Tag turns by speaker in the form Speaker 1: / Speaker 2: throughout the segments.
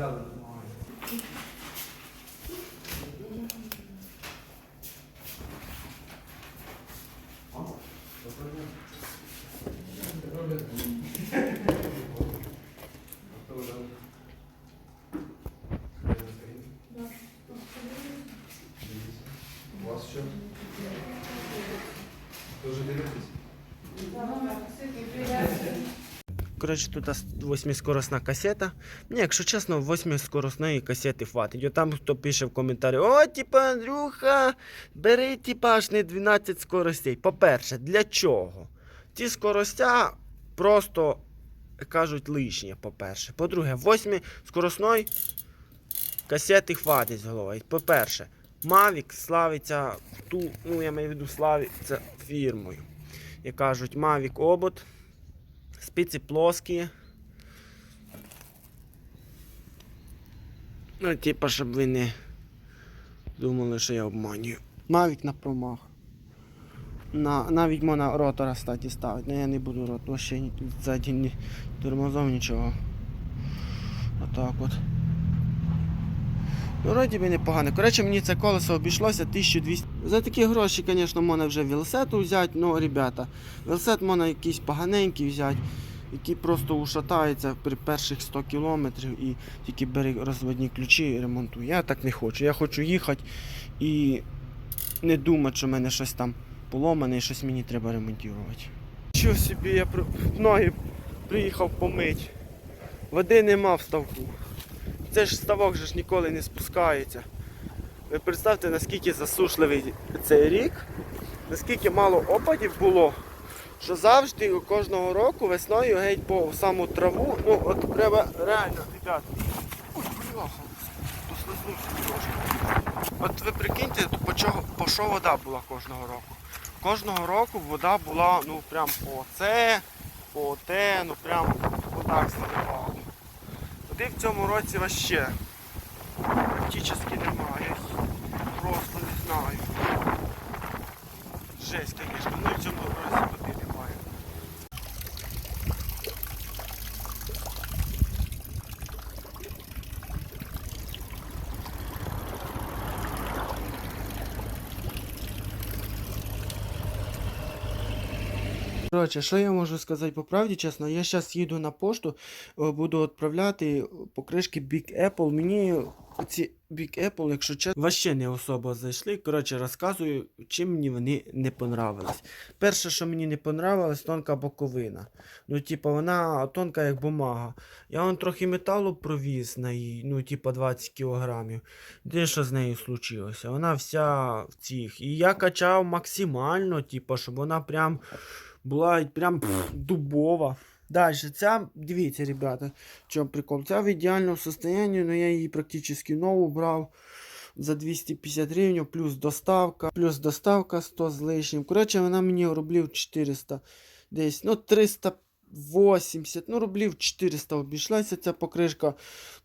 Speaker 1: взяли, немає.
Speaker 2: Коротше, тут восьмискоросна касета. Ні, якщо чесно, восьмискоросної касети хватить. Там хто пише в коментарі, о, типа, Андрюха, бери типа аж не 12 скоростей. По-перше, для чого? Ці скоростя просто кажуть лишні, по-перше. По-друге, восьмискоросної касети хватить з головою. По-перше, Mavic славиться ту, ну я маю в виду славиться фірмою. Як кажуть, Mavic обод. Спиці плоскі. Ну, типа, щоб ви не думали, що я обманюю. Мавік на промах. На, навіть можна ротора статі ставити, але я не буду рот, вообще ззаді ні тормозов, нічого. Отак от. Ну, вроді би непогано. Коротше, мені це колесо обійшлося 1200. За такі гроші, звісно, можна вже велосет взяти, ну, ребята, велосет можна якийсь поганенький взяти, який просто ушатається при перших 100 кілометрів і тільки бери розводні ключі і ремонтуй. Я так не хочу. Я хочу їхати і не думати, що в мене щось там поломане і щось мені треба ремонтувати. Що собі, я ноги приїхав помити. Води нема в ставку. Це ж ставок же ж ніколи не спускається. Ви представте, наскільки засушливий цей рік, наскільки мало опадів було, що завжди кожного року весною геть по саму траву, ну от треба реально, ребят. Ой, бляха. От ви прикиньте, по, чого, по що вода була кожного року. Кожного року вода була ну прям по це, по те, ну прям отак заливала. Води в цьому році вообще практично немає. Знаю. Жесть, звісно, ну і цьому році води немає. Коротше, що я можу сказати по правді, чесно, я зараз їду на пошту, е, буду відправляти покришки Big Apple. Мені ці Big Apple, якщо чесно, вообще не особо зайшли. Коротше, розказую, чим мені вони не понравились. Перше, що мені не понравилось, тонка боковина. Ну, типа, вона тонка, як бумага. Я вон трохи металу провіз на її, ну, типа 20 кілограмів. Де що з нею случилося? Вона вся в цих. І я качав максимально, типа, щоб вона прям була прям пф, дубова. Далі, ця, дивіться, ребята, в прикол. Ця в ідеальному состоянні, але я її практично нову брав за 250 гривень, плюс доставка, плюс доставка 100 з лишнім. Коротше, вона мені рублів 400 десь, ну 380, ну рублів 400 обійшлася ця покришка.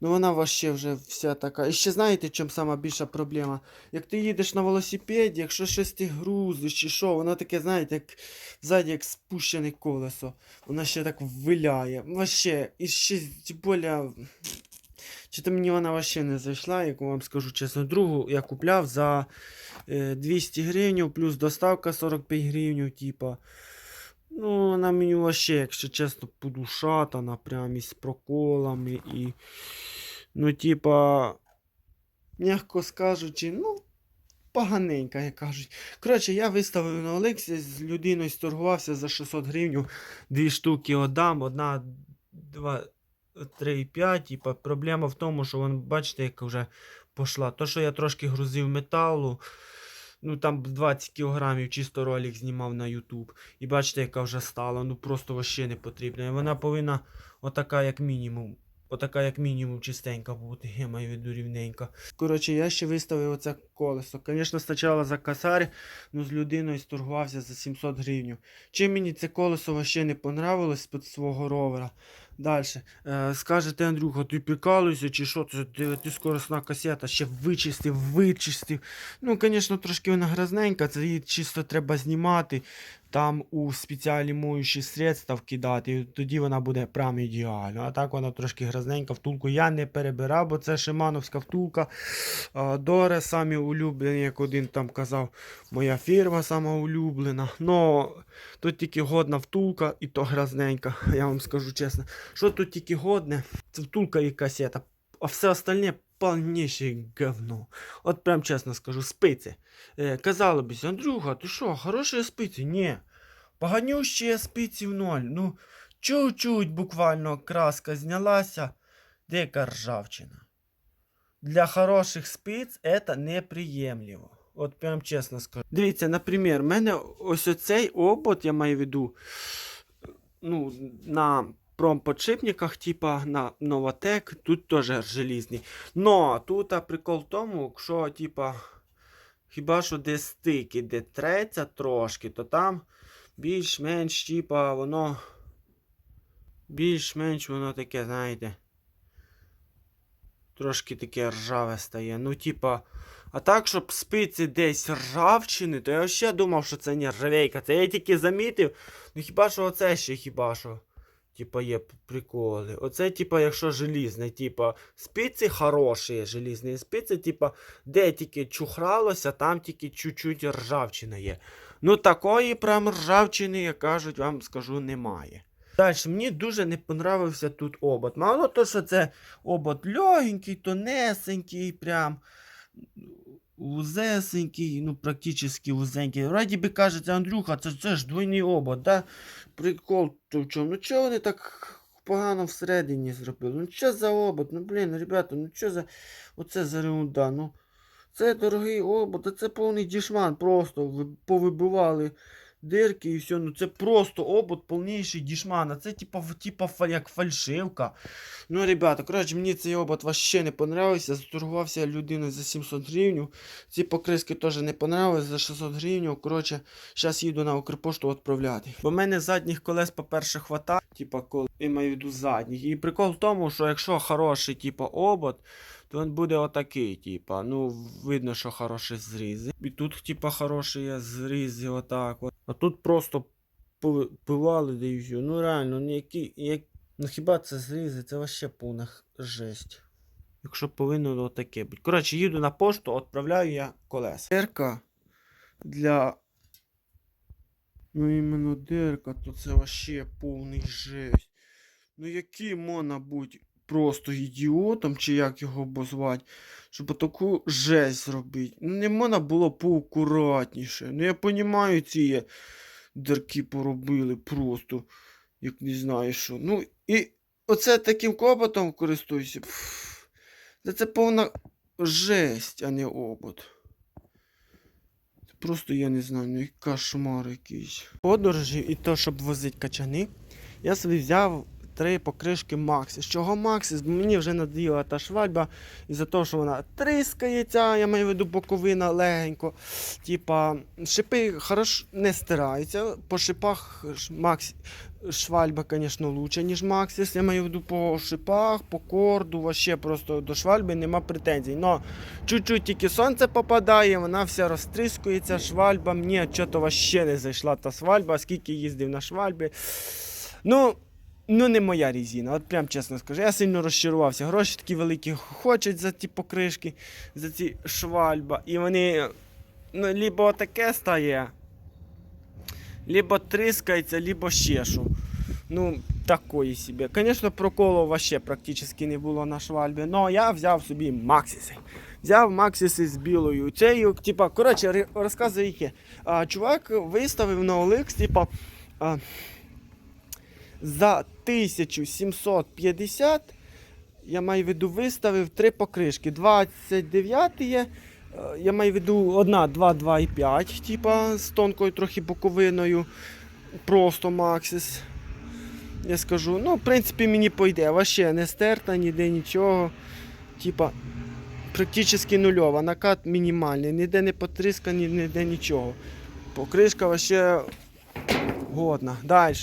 Speaker 2: Ну вона вообще вже вся така. І ще знаєте, чому сама більша проблема? Як ти їдеш на велосипеді, якщо щось ти грузиш чи що, воно таке, знаєте, як ззаді як спущене колесо. Вона ще так виляє. Вообще, і ще більше, чи то мені вона вообще не зайшла, як вам скажу чесно. Другу я купляв за е, 200 гривень, плюс доставка 45 гривень, типа. Ну, вона мені вообще, якщо чесно, подушатана, прям із проколами і. Ну, типа, м'яко скажучи, ну, поганенька, як кажуть. Коротше, я виставив на Олексі, з людиною сторгувався за 600 гривень, дві штуки отдам, одна, два, три п'ять. Типа, проблема в тому, що вон, бачите, як вже пішла. То, що я трошки грузив металу, ну там 20 кілограмів чисто ролик знімав на YouTube. І бачите, яка вже стала. Ну просто вообще не потрібна. І вона повинна отака, як мінімум. Отака, як мінімум, чистенька бути, я маю в виду рівненька. Коротше, я ще виставив оце колесо. Звісно, спочатку за косарь, ну з людиною сторгувався за 700 гривень. Чим мені це колесо вообще не понравилось під свого ровера? Далі. Е, скажете, Андрюха, ти прикалуєшся чи що? Ти, ти скоросна касета, ще вичистив, вичистив. Ну, звісно, трошки вона грязненька, це її чисто треба знімати, там у спеціальні моючі средства вкидати, тоді вона буде прям ідеально. А так вона трошки грязненька, втулку я не перебирав, бо це шимановська втулка. Доре самі улюблені, як один там казав, моя фірма сама улюблена. Но тут тільки годна втулка і то грязненька, я вам скажу чесно. Що тут тільки годне? Це втулка і касета. А все остальне повніше говно. От прям чесно скажу, спиці. Е, казало б, Андрюха, ти що, хороші спиці? Ні. Поганющі спиці в ноль. Ну, чуть-чуть буквально краска знялася. Дика ржавчина. Для хороших спиць це неприємливо. От прям чесно скажу. Дивіться, наприклад, в мене ось оцей обод, я маю в виду, ну, на промподшипниках, типа на Новотек, тут теж желізний. Но тут а, прикол в тому, що, типа, хіба що де стики, де треться трошки, то там більш-менш, типа, воно. Більш-менш воно таке, знаєте. Трошки таке ржаве стає. Ну, типа. А так, щоб спиці десь ржавчини, то я ще думав, що це не ржавейка. Це я тільки замітив. Ну хіба що оце ще хіба що. Типа є приколи. Оце, типа, якщо желізне, типа, спиці хороші, желізні спиці, типа, де тільки чухралося, там тільки чуть-чуть ржавчина є. Ну такої прям ржавчини, як кажуть, вам скажу, немає. Далі, мені дуже не понравився тут обод. Мало то, що це обод легенький, тонесенький, прям узесенький, ну практически узенький. Раді би кажеться, Андрюха, це, це ж двойний обод, да? Прикол то в чому? Ну чого вони так погано всередині зробили? Ну що за обод? Ну блін, ребята, ну що за оце за реунда? Ну це дорогий обод, це повний дішман. Просто повибивали дирки і все. Ну це просто обод повніший дішман. А це типа, типа як фальшивка. Ну, ребята, коротше, мені цей обод вообще не понравився. Заторгувався людиною за 700 гривень. Ці покриски теж не понравились за 600 гривень. Коротше, зараз їду на Укрпошту відправляти. Бо в мене задніх колес, по-перше, хватає, типа, коли я маю в виду задніх. І прикол в тому, що якщо хороший, типа, обод, то він буде отакий, типа. Ну, видно, що хороші зрізи. І тут, типа, хороші є зрізи, отак. От. А тут просто пилали, да. Ну реально, ну які. Як... Ну хіба це зрізи, це вообще повна жесть. Якщо повинно то таке бути. Коротше, їду на пошту, відправляю я колеса. Дерка для. Ну іменно дерка, то це вообще повний жесть. Ну який можна бути просто ідіотом, чи як його обозвати, щоб таку жесть зробити. Ну не можна було поакуратніше. Ну я розумію, ці дерки поробили просто, як не знаю що. Ну і оце таким копотом користуюся. Та це повна жесть, а не обод. Просто я не знаю, ну кошмар якийсь. Подорожі і то, щоб возити качани, я собі взяв три покришки Максі. З чого Максі? Мені вже надоїла та швальба із-за того, що вона тріскається, я маю в виду боковина легенько. Типа, шипи хорошо не стираються. По шипах Максі, швальба, звісно, лучше, ніж Максіс. Я маю в виду по шипах, по корду, вообще просто до швальби нема претензій. Но чуть-чуть тільки сонце попадає, вона вся розтріскується, швальба. Мені чого вообще не зайшла та свальба, скільки їздив на швальбі. Ну, ну не моя резина, от прям чесно скажу. Я сильно розчарувався. Гроші такі великі хочуть за ті покришки, за ці швальба. І вони ну, либо таке стає, либо тріскається, либо ще що. Ну, такої собі. Звісно, проколу вообще практично не було на швальбі, але я взяв собі Максіси. Взяв Максіси з білою цею. Типа, коротше, розказую яке. Чувак виставив на OLX, типа. А, за 1750 я маю в виду виставив три покришки. 29 є. е, Я маю в виду одна 2, 2 і 5, типа з тонкою трохи боковиною. Просто Максис. Я скажу, ну, в принципі, мені пойде. Вообще не стерта, ніде нічого. Типа, практично нульова. Накат мінімальний, ніде не потрісканий, ніде нічого. Покришка вообще годна. Далі.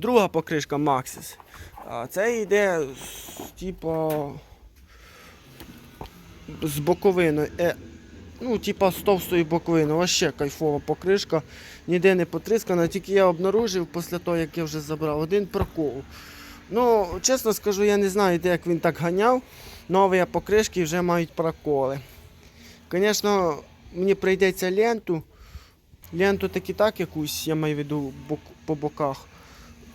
Speaker 2: Друга покришка Maxis. Це йде з, типа з боковиною. Е, ну, типа з товстою боковиною. Вообще кайфова покришка. Ніде не потріскана. Тільки я обнаружив після того, як я вже забрав один прокол. Ну, чесно скажу, я не знаю, де як він так ганяв. Нові покришки вже мають проколи. Звісно, мені прийдеться ленту. Ленту так і так якусь, я маю в виду по боках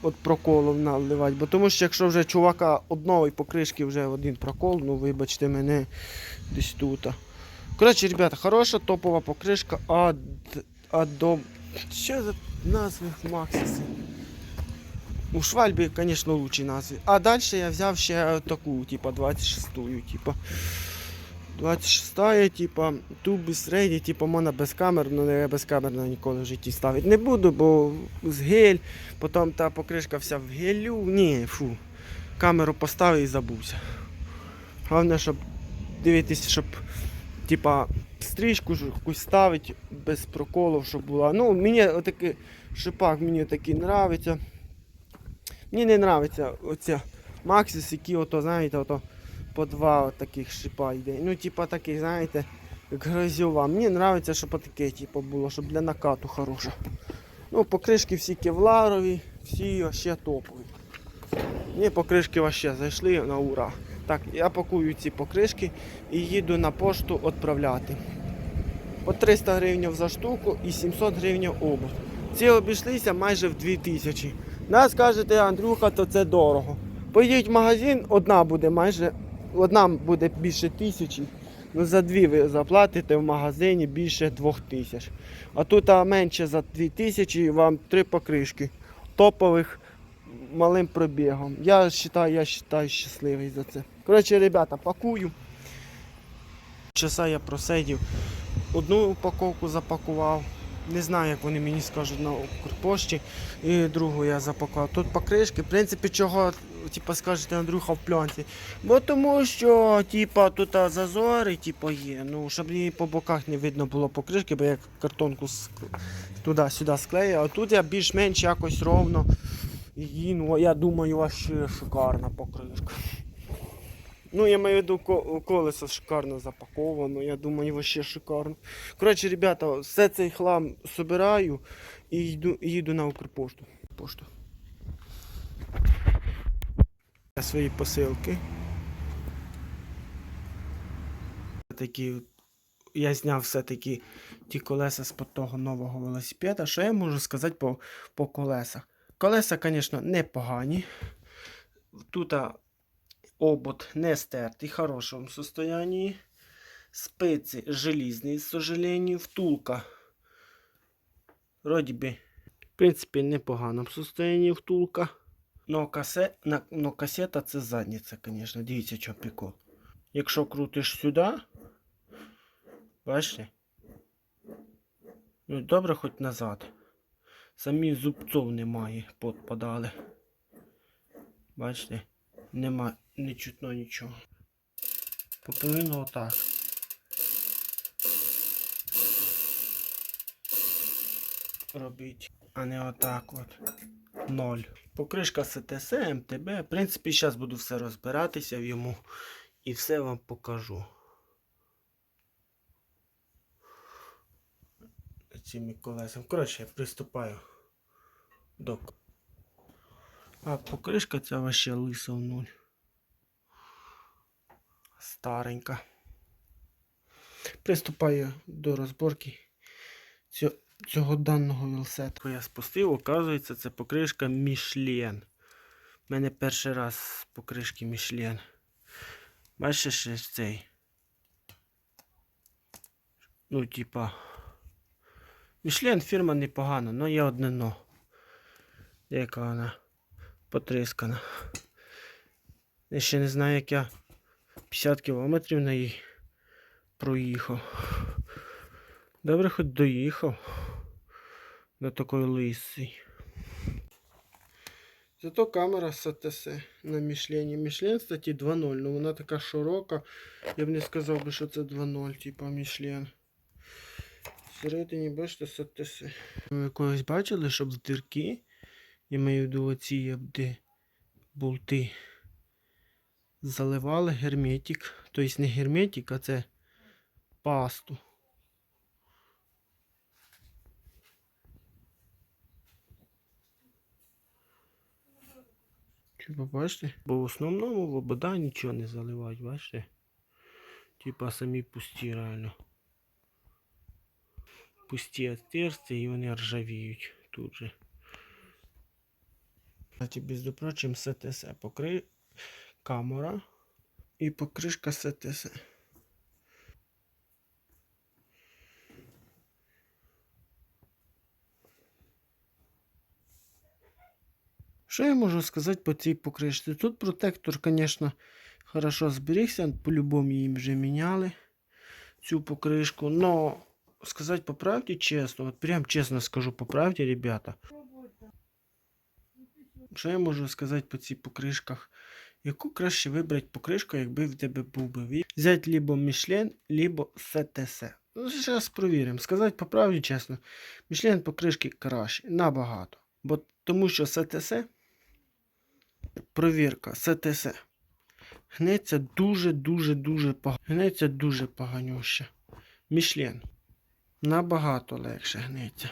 Speaker 2: от проколом наливати. Бо тому що якщо вже чувака одної покришки вже один прокол, ну вибачте мене десь тут. Коротше, ребята, хороша топова покришка ад, адом. Що за назви Максиси? У Швальбі, звісно, лучші назви. А далі я взяв ще таку, типа 26-ю, типа. 26 типа, тубіс рейді, типа можна безкамерно, але я безкамерно ніколи в житті ставити не буду, бо з гель, потім та покришка вся в гелю. Ні, фу. Камеру поставив і забувся. Головне, щоб дивитися, щоб типа стрічку якусь ставити без проколів, щоб була. Ну, мені отакий шипак мені такий нравиться. Мені не нравиться оця Maxis, які ото, знаєте, ото по два таких шипа йде. Ну, типа такий, знаєте, як грозьова. Мені подобається, щоб таке типу, було, щоб для накату хороше. Ну, покришки всі кевларові, всі ще топові. Мені покришки вообще зайшли на ура. Так, я пакую ці покришки і їду на пошту відправляти. По 300 гривень за штуку і 700 гривень обув. Ці обійшлися майже в 2000. Нас скажете, Андрюха, то це дорого. Поїдь в магазин, одна буде майже одна буде більше тисячі. Ну за дві ви заплатите в магазині більше двох тисяч. А тут а, менше за дві тисячі вам три покришки топових малим пробігом. Я вважаю, я вважаю щасливий за це. Коротше, ребята, пакую. Часа я просидів. Одну упаковку запакував. Не знаю, як вони мені скажуть на Укрпошті. І другу я запакував. Тут покришки. В принципі, чого типу, скажете Андрюха в пленці. Бо тому що типу, тут зазори типу, є. Ну, щоб її по боках не видно було покришки, бо я картонку туди-сюди склею. А тут я більш-менш якось ровно. Її, ну, я думаю, вообще шикарна покришка. Ну, я маю в виду колесо шикарно запаковано, я думаю, вообще шикарно. Коротше, ребята, все цей хлам собираю і йду, їду на Укрпошту. Пошту. Свої посилки. Такі, я зняв все-таки ті колеса з того нового велосипеда. Що я можу сказати по, по колесах? Колеса, звісно, непогані. Тут обод не стертий, в хорошому состоянии. Спиці желізні, з сожалению, втулка. Вроді би, в принципі, непоганому состоянии втулка. Но, касе... но касета це задниця, звісно. Дивіться, що прикол. Якщо крутиш сюди, бачите? Ну, добре, хоч назад. Самі зубцов немає, подпадали. Бачите? Нема, не чутно нічого. Повинно отак. Робіть, а не отак от. Ноль. Покришка СТС, МТБ. В принципі, зараз буду все розбиратися в йому і все вам покажу. Цими колесами. Коротше, я приступаю до. А покришка ця вообще лиса в нуль. Старенька. Приступаю до розборки цього, цього даного велосипеда. Я спустив, оказується, це покришка Мішлен. У мене перший раз покришки Мішлен. Бачиш цей. Ну, типа. Мішлен фірма непогана, але є одне но. Яка вона потріскана. Я ще не знаю, як я 50 кілометрів на їй проїхав. Добре, хоч доїхав до такої лисий. Зато камера з АТС на Мішлені. Мішлен, кстати, 2.0. Ну вона така широка. Я б не сказав би, що це 2.0, типа Мішлен. Всередині, бачите, з АТС. Ви когось бачили, щоб з дірки Я маю в виду оці де болти. Заливали герметик. Тобто не герметик, а це пасту. Чи побачите? Бо в основному в обода нічого не заливають, бачите? Типа самі пусті реально. Пусті отверстия і вони ржавіють тут же. Без прочим, СТС покри... камера і покришка СТС. Що я можу сказати по цій покришці? Тут протектор, звісно, хорошо зберігся, по-любому їм вже міняли цю покришку. Но сказати по правді чесно, от прям чесно скажу по правді, ребята. Що я можу сказати по цих покришках? Яку краще вибрати покришку, якби в тебе був би вік? Взяти либо Michelin, либо СТС. Ну, зараз провіримо. Сказати по правді чесно, Michelin покришки краще, набагато. Бо тому що СТС, провірка, СТС. Гнеться дуже-дуже-дуже погано. Гнеться дуже поганюще. Мішлен. Набагато легше гнеться.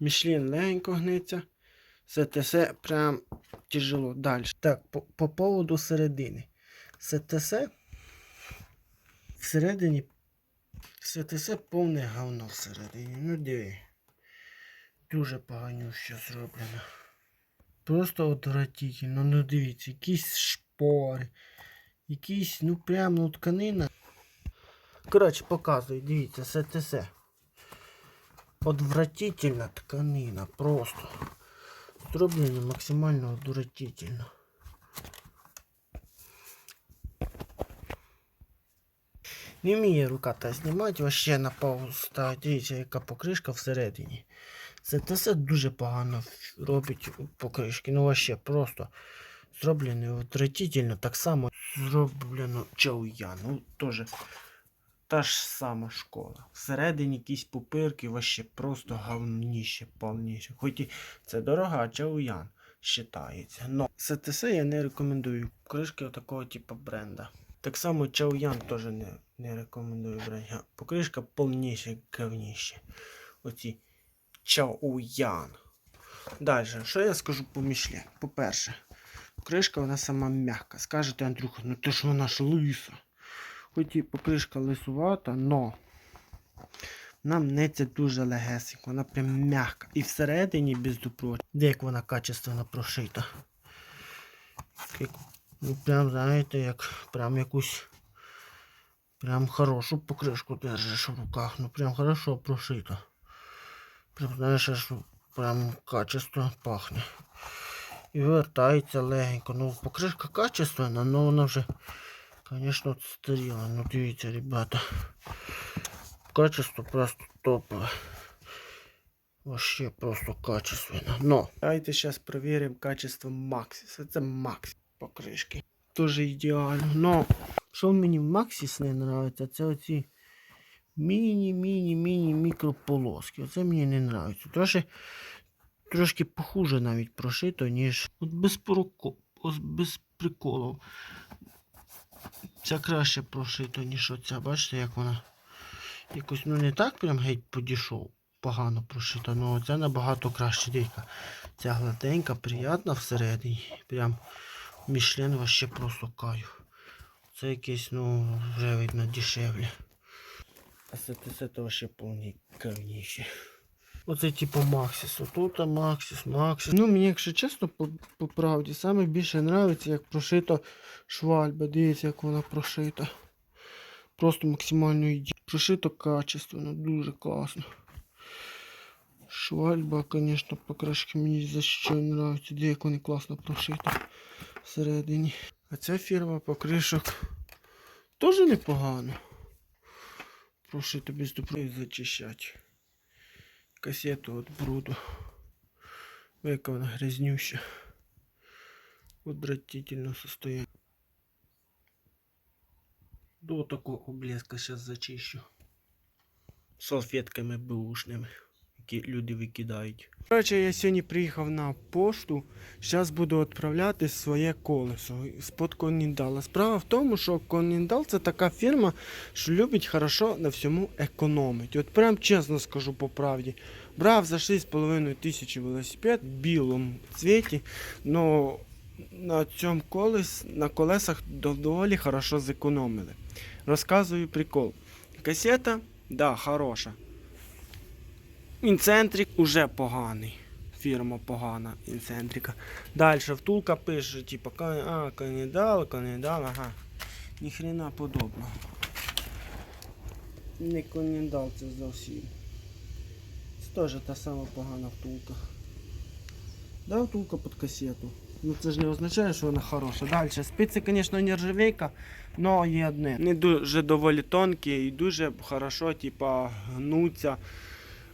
Speaker 2: Мішлен легенько гнеться. СТС прям тяжело. Далі. Так, по, по поводу середини. СТС всередині. СТС повне говно всередині. Ну диви. Дуже поганюще зроблено. Просто отвратительно. Ну дивіться, якісь шпори. Якісь, ну прям ну тканина. Коротше, показую, дивіться, СТС. Отвратительна тканина, просто. Зроблено максимально отвратительно. Не вміє рука та знімати, вообще на паузу ставити. Дивіться, яка покришка всередині. Це все дуже погано робить покришки. Ну вообще просто зроблено отвратительно. Так само зроблено Чауян. Ну теж та ж сама школа. Всередині якісь пупирки, вообще просто говніще, повніше. Хоч і це дорога, Чауян вважається. Но СТС я не рекомендую. Кришки такого типу бренда. Так само Чауян теж не, не рекомендую брати. Покришка повніше, говніще. Оці Чауян. Далі, що я скажу по Мішлі? По-перше, кришка вона сама м'яка. Скажете, Андрюха, ну то ж вона ж лиса. Хоч і покришка лисувата, но вона мнеться дуже легесенько, вона прям м'яка. І всередині без. Де як вона качественно прошита. Як, ну прям, знаєте, як прям якусь прям хорошу покришку держиш в руках. Ну прям хорошо прошита. Прям знаєш, аж прям качество пахне. І вертається легенько. Ну, покришка качественна, але вона вже, звісно, старіла. Ну дивіться, ребята. Качество просто топове. Вообще просто качественно. Но. Давайте зараз перевіримо качество Maxis. Це Maxis покришки. Тоже ідеально. Но що мені в Maxis не подобається, це оці міні-міні-міні мікрополоски. Оце мені не подобається. Трошки, трошки похуже навіть прошито, ніж от без, поруко, без приколу. Це краще прошито, ніж оця. Бачите, як вона якось ну не так прям геть подійшов. Погано прошита, але це набагато краще дійка. Ця гладенька, приятна всередині. Прям Мішлен вообще просто кайф. Це якесь, ну, вже видно дешевле. А це це то ще повні говніще. Оце типу Максис. Отут Максис, Максис. Ну мені, якщо чесно, по, по правді, саме більше подобається, як прошита швальба. Дивіться, як вона прошита. Просто максимально іде. Прошито качественно, дуже класно. Швальба, звісно, покрашки мені за що подобається. Де як вони класно прошиті всередині. А ця фірма покришок теж непогано. Прошито без доброї зачищати. Касету от бруду. Яка вона грязнюща. Отвратительно состояние. До такого блеска сейчас зачищу. Салфетками бэушными. Люди викидають. Коротше, я сьогодні приїхав на пошту. Зараз буду відправляти своє колесо з-под Коніндала. Справа в тому, що Коніндал це така фірма, що любить хорошо на всьому економити. От прям чесно скажу по правді. Брав за 6,5 тисячі велосипед в білому цвіті, но на цьому колес, на колесах доволі хорошо зекономили. Розказую прикол. Касета, да, хороша. Інцентрик уже поганий. Фірма погана, інцентрика. Далі втулка пише, типу, а, канідал, канідал, ага. Ніхрена подобного. Не конідал це зовсім. Це теж та сама погана втулка. Да, втулка під касету. Ну це ж не означає, що вона хороша. Далі. Спиці, звісно, нержавейка, але є одне. Не дуже доволі тонкі і дуже хорошо, типа, гнуться.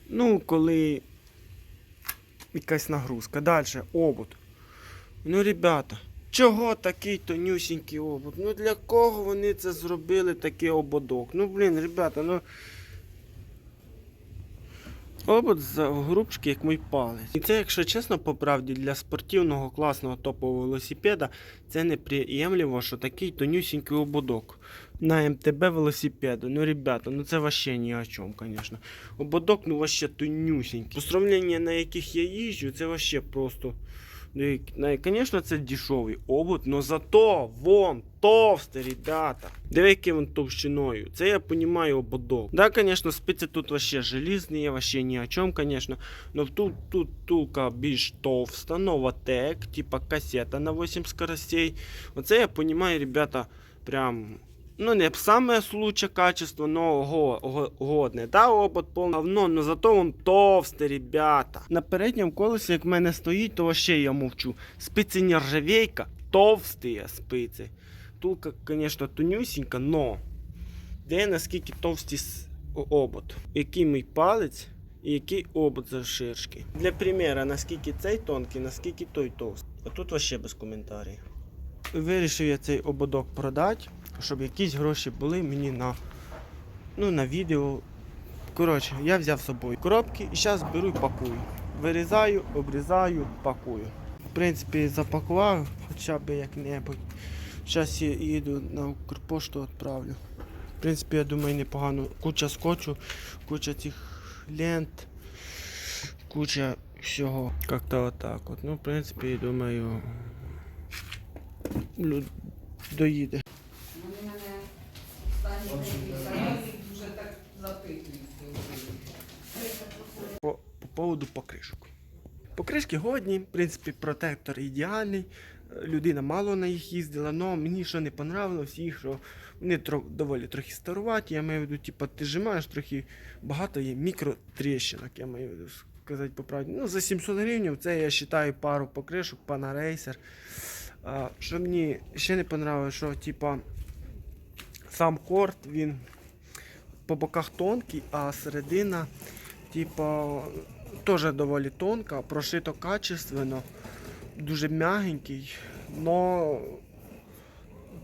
Speaker 2: Ну, коли якась нагрузка. Далі, обут. Ну, ребята, чого такий тонюсінький обут? Ну для кого вони це зробили такий ободок? Ну, блін, ребята, ну. Обод грубшки, як мій палець. І це, якщо чесно, по правді, для спортивного класного топового велосипеда це неприємливо, що такий тонюсінький ободок на МТБ велосипеду. Ну, ребята, ну це вообще ні о чому, звісно. Ободок, ну вообще тонюсінький. По сравненню, на яких я їжджу, це вообще просто. Ну, Звісно, це дешевий обод, но зато вон товстий, ребята. Який він товщиною. Це я розумію ободок. Да, звісно, спиці тут вообще желізні, вообще ні о чому, звісно. Но тут, тут тулка більш товста, новатек, типа касета на 8 скоростей. Оце я розумію, ребята, прям. Ну, не саме лучше качество, но го, го, годне. Да, обод повне говно, но зато он товстий, ребята. На передньому колесі, як в мене стоїть, то ще я мовчу. Спиці нержавейка, товсті спиці. Тулка, звісно, тонюсінька, но де наскільки товсті обод. Який мій палець і який обод завширшки. Для примера, наскільки цей тонкий, наскільки той товстий. А тут вообще без коментарів. Вирішив я цей ободок продати, щоб якісь гроші були мені на, ну, на відео. Коротше, я взяв з собою коробки і зараз беру і пакую. Вирізаю, обрізаю, пакую. В принципі, запакував хоча б як-небудь. Зараз я їду на Укрпошту відправлю. В принципі, я думаю, непогано. Куча скотчу, куча цих лент, куча всього. Как-то отак от. Ну, в принципі, думаю, доїде.
Speaker 3: Вони мене останні декілька разів дуже
Speaker 2: по поводу покришок. Покришки годні, в принципі, протектор ідеальний. Е, Людина мало на їх їздила, але мені що не понравилось їх, що вони тро, доволі трохи старуваті. Я маю в виду, типу, ти жимаєш трохи багато є мікротріщинок, я маю в виду сказати по правді. Ну, за 700 гривень це я вважаю пару покришок, пана рейсер. А, що мені ще не понравилось, що типа сам корт він по боках тонкий, а середина, типа, теж доволі тонка, прошито качественно, дуже м'ягенький, но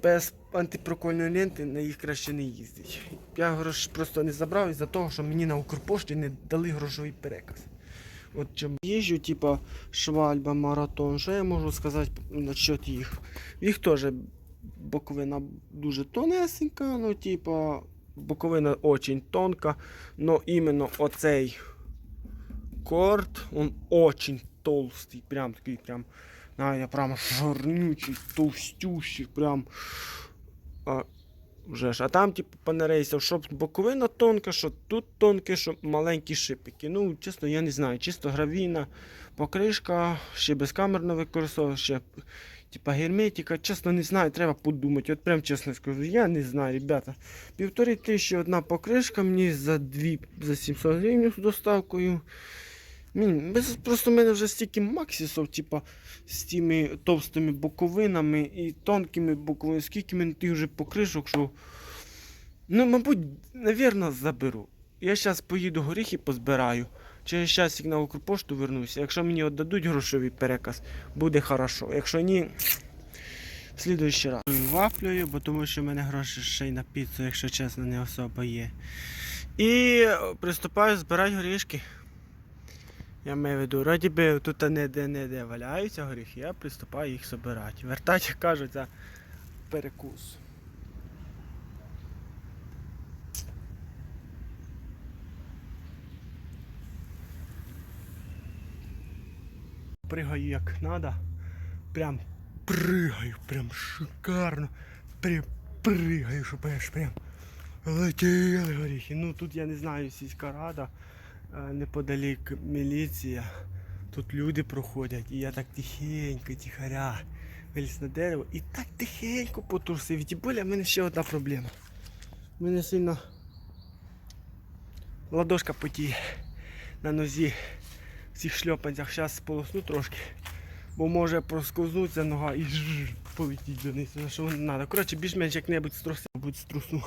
Speaker 2: без антипрокольної ленти на їх краще не їздить. Я грош просто не забрав із-за того, що мені на Укрпошті не дали грошовий переказ. От чим їжджу, типа швальба, маратон, що я можу сказати насчет їх? Їх теж боковина дуже тонесенька, ну, типа, боковина очень тонка, но іменно оцей корт, он очень толстий, прям такий, прям, знаю, прям жирнючий, товстющий, прям. А, вже ж. А там, типу, панерейсів, щоб боковина тонка, що тут тонке, що маленькі шипики. Ну, чесно, я не знаю. Чисто гравійна покришка, ще безкамерно використовую, ще типа герметика. Чесно, не знаю, треба подумати. От прям чесно скажу, я не знаю, ребята. Півтори тисячі одна покришка мені за дві, за 700 гривень з доставкою. Мені, просто в мене вже стільки максісів, типа, з тими товстими боковинами і тонкими боковинами, скільки мене тих вже покришок, що. Ну, мабуть, навірно, заберу. Я зараз поїду горіхи позбираю. Через час на Укрпошту вернуся. Якщо мені віддадуть грошовий переказ, буде хорошо. Якщо ні, в слідуючий раз. Вафлею, бо тому що в мене гроші ще й на піцу, якщо чесно, не особо є. І приступаю збирати горішки. Я маю в виду, вроді би тут не-де не-де валяються горіхи, я приступаю їх збирати. Вертати, як кажуть, за перекус. Пригаю як треба. Прям пригаю, прям шикарно. Прям пригаю, щоб аж прям летіли горіхи. Ну тут я не знаю, сільська рада, е, неподалік міліція. Тут люди проходять, і я так тихенько, тихаря виліз на дерево і так тихенько потрусив. І тим в мене ще одна проблема. У мене сильно ладошка потіє на нозі цих шльопанцях. Зараз сполосну трошки, бо може просковзнуться нога і полетіть донизу. На що воно треба. Коротше, більш-менш як-небудь струсив, будь струсну.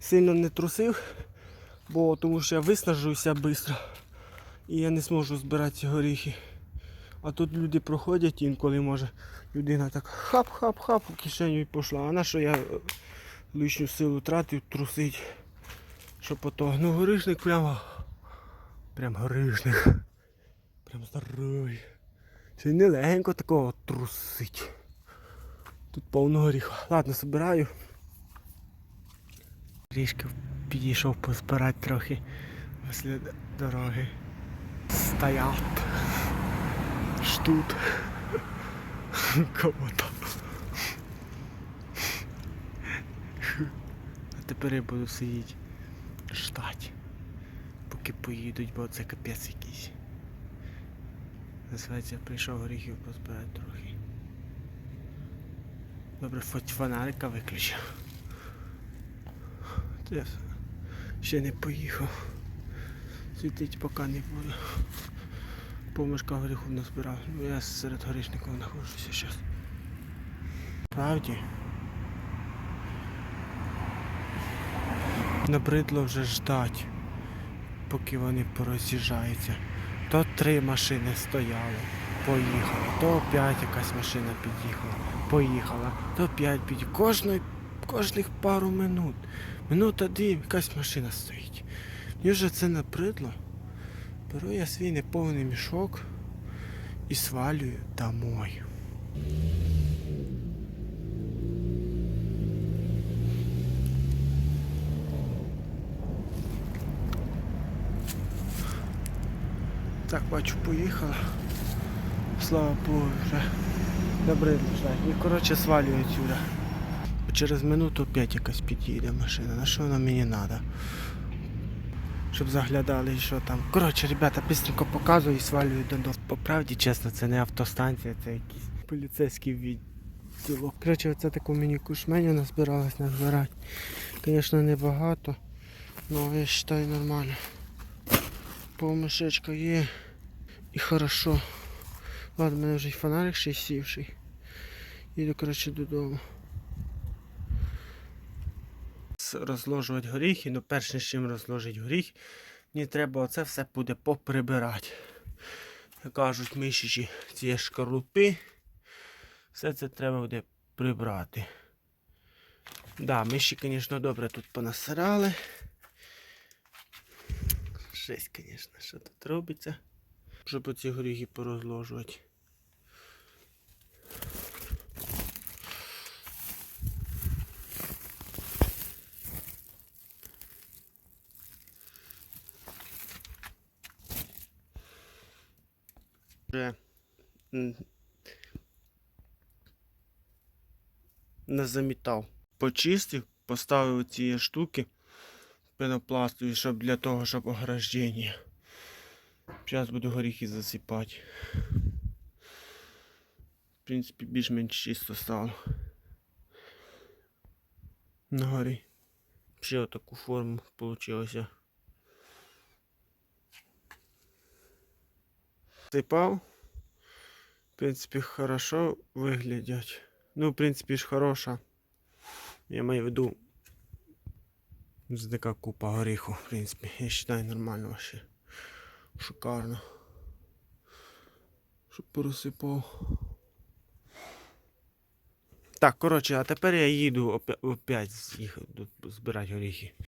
Speaker 2: Сильно не трусив, бо тому що я виснажуюся швидко і я не зможу збирати ці горіхи. А тут люди проходять інколи може людина так хап-хап-хап у кишеню і пішла. А на що я лишню силу тратив трусить, щоб ото. Ну горішник прямо. Прям горішник. Прям здоровий. Ще й не легенько такого трусить. Тут повно горіха. Ладно, збираю. Трішки підійшов позбирати трохи після дороги. Стоят. Ждут. Кого там. А тепер я буду сидіти ждать. Поки поїдуть, бо це капець якийсь. Називається, прийшов горіхів позбирати трохи. Добре, хоч фонарика виключив. Я ще не поїхав. Світить поки не буду. Помишка горіху назбирав. Ну я серед горішників знаходжуся зараз. Правді. Набридло вже ждать, поки вони пороз'їжджаються. То три машини стояли, поїхали, то п'ять якась машина під'їхала, поїхала, то п'ять під'їхала. Кожної, кожних пару минут. Минута дві якась машина стоїть. Мені вже це набридло. Беру я свій неповний мішок і свалюю домой. Так, бачу, поїхала. Слава Богу, вже набридло. І коротше свалюю отсюда. Через минуту опять якась під'їде машина. На що вона мені треба? щоб заглядали і що там. Коротше, ребята, быстренько показую і свалюю додому. По правді, чесно, це не автостанція, це якийсь поліцейський відділок. Коротше, оце таку мені кушменю назбиралась назбирати. Звісно, небагато, але я вважаю нормально. Повмишечка є і хорошо. Ладно, в мене вже й фонарик ще й сівший. Їду, коротше, додому. розложувати горіхи, ну перш ніж чим розложити горіх, мені треба оце все буде поприбирати. Як кажуть, мишічі ці шкарлупи. Все це треба буде прибрати. Да, миші, звісно, добре тут понасирали. Жесть, звісно, що тут робиться. Щоб оці горіхи порозложувати. не замітав. Почистив, поставив ці штуки пенопластові, щоб для того, щоб ограждення. Зараз буду горіхи засипати. В принципі, більш-менш чисто стало. На горі. Ще отаку форму вийшло. Сипав. В принципі, хорошо виглядять. Ну, в принципі ж хороша. Я маю в виду. Це така купа горіху, в принципі. Я вважаю нормально вообще. Шикарно. Щоб порозсипав. Так, коротше, а тепер я їду опя- опять їх збирати горіхи.